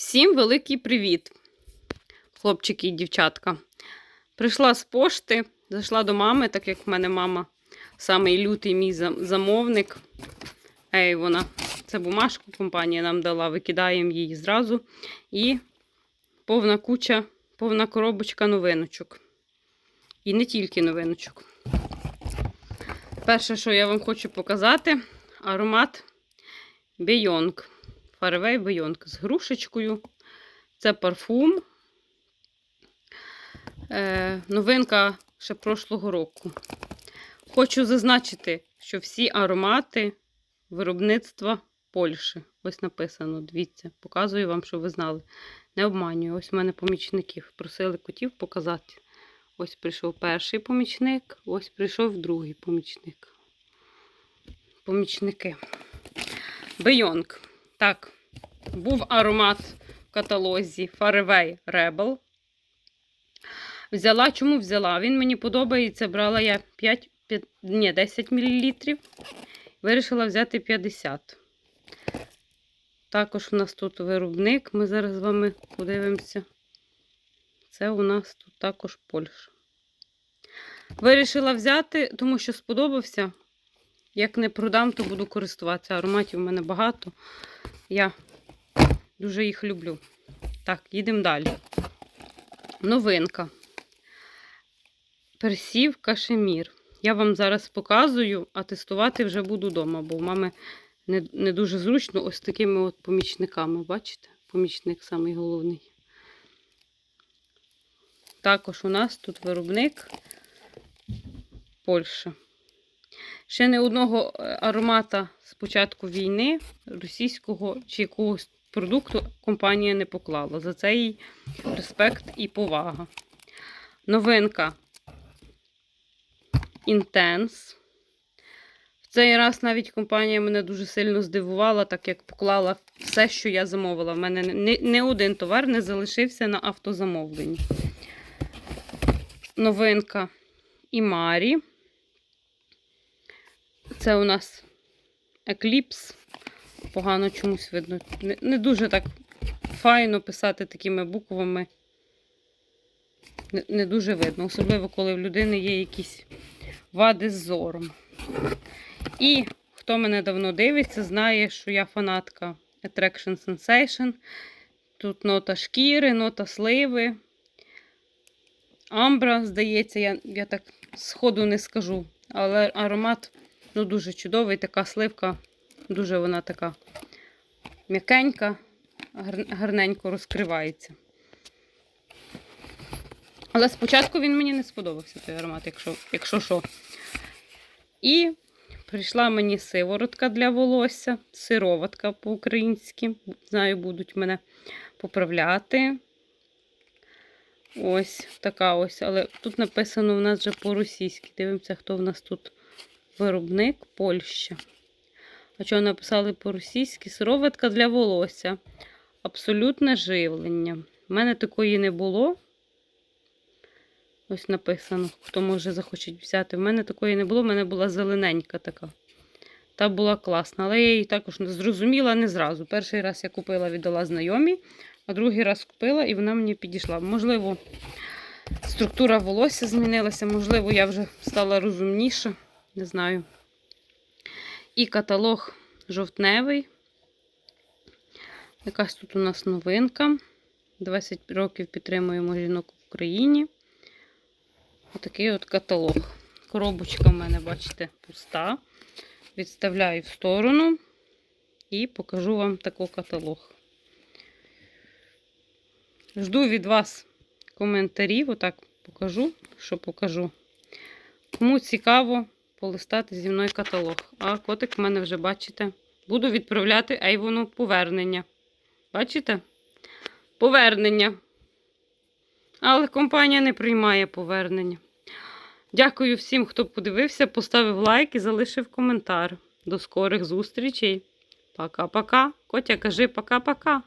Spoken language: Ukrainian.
Всім великий привіт, хлопчики і дівчатка. Прийшла з пошти, зайшла до мами, так як в мене мама самий лютий мій замовник. Ей, вона. Це бумажку компанія нам дала, викидаємо її зразу. І повна куча, повна коробочка новиночок. І не тільки новиночок. Перше, що я вам хочу показати, аромат Beyond. Фаревей Бейонг з грушечкою. Це парфум. Е, новинка ще прошлого року. Хочу зазначити, що всі аромати виробництва Польщі. Ось написано, дивіться, показую вам, щоб ви знали. Не обманюю. Ось в мене помічників. Просили котів показати. Ось прийшов перший помічник, ось прийшов другий помічник. Помічники. Бейонг. Так, був аромат в каталозі Fairway Rebel. Взяла, чому взяла? Він мені подобається, брала я 5, 5 ні, 10 мл. Вирішила взяти 50. Також у нас тут виробник. Ми зараз з вами подивимося. Це у нас тут також Польща. Вирішила взяти, тому що сподобався. Як не продам, то буду користуватися. Ароматів у мене багато. Я дуже їх люблю. Так, їдемо далі. Новинка. Персів кашемір. Я вам зараз показую, а тестувати вже буду вдома, бо в мами не, не дуже зручно ось такими от помічниками. Бачите? Помічник самий головний. Також у нас тут виробник Польща. Ще не одного е, аромата з початку війни російського чи якогось продукту компанія не поклала. За це їй респект і повага. Новинка Intense. В цей раз навіть компанія мене дуже сильно здивувала, так як поклала все, що я замовила. В мене не, не один товар не залишився на автозамовленні. Новинка Імарі. Це у нас екліпс. Погано чомусь видно. Не, не дуже так файно писати такими буквами. Не, не дуже видно, особливо, коли в людини є якісь вади з зором. І хто мене давно дивиться, знає, що я фанатка Attraction Sensation. Тут нота шкіри, нота сливи. Амбра, здається, я, я так сходу не скажу. Але аромат ну, дуже чудовий, така сливка, дуже вона така м'якенька, гарненько розкривається. Але спочатку він мені не сподобався той аромат, якщо, якщо що. І прийшла мені сиворотка для волосся, сироватка по-українськи. Знаю, будуть мене поправляти. Ось така ось. Але тут написано в нас вже по-російськи. Дивимося, хто в нас тут виробник Польща. А що написали по-російськи? Сироватка для волосся. Абсолютне живлення. У мене такої не було. Ось написано, хто може захоче взяти. В мене такої не було, в мене була зелененька така. Та була класна, але я її також зрозуміла не зразу. Перший раз я купила, віддала знайомі, а другий раз купила і вона мені підійшла. Можливо, структура волосся змінилася, можливо, я вже стала розумніша, не знаю. І каталог жовтневий. Якась тут у нас новинка. 20 років підтримуємо жінок в Україні. Отакий от каталог. Коробочка в мене, бачите, пуста. Відставляю в сторону і покажу вам такий каталог. Жду від вас коментарів, отак покажу, що покажу. Кому цікаво полистати зі мною каталог. А котик в мене вже, бачите, буду відправляти Ейвону повернення. Бачите? Повернення. Але компанія не приймає повернення. Дякую всім, хто подивився, поставив лайк і залишив коментар. До скорих зустрічей. Пока-пока. Котя, кажи пока-пока.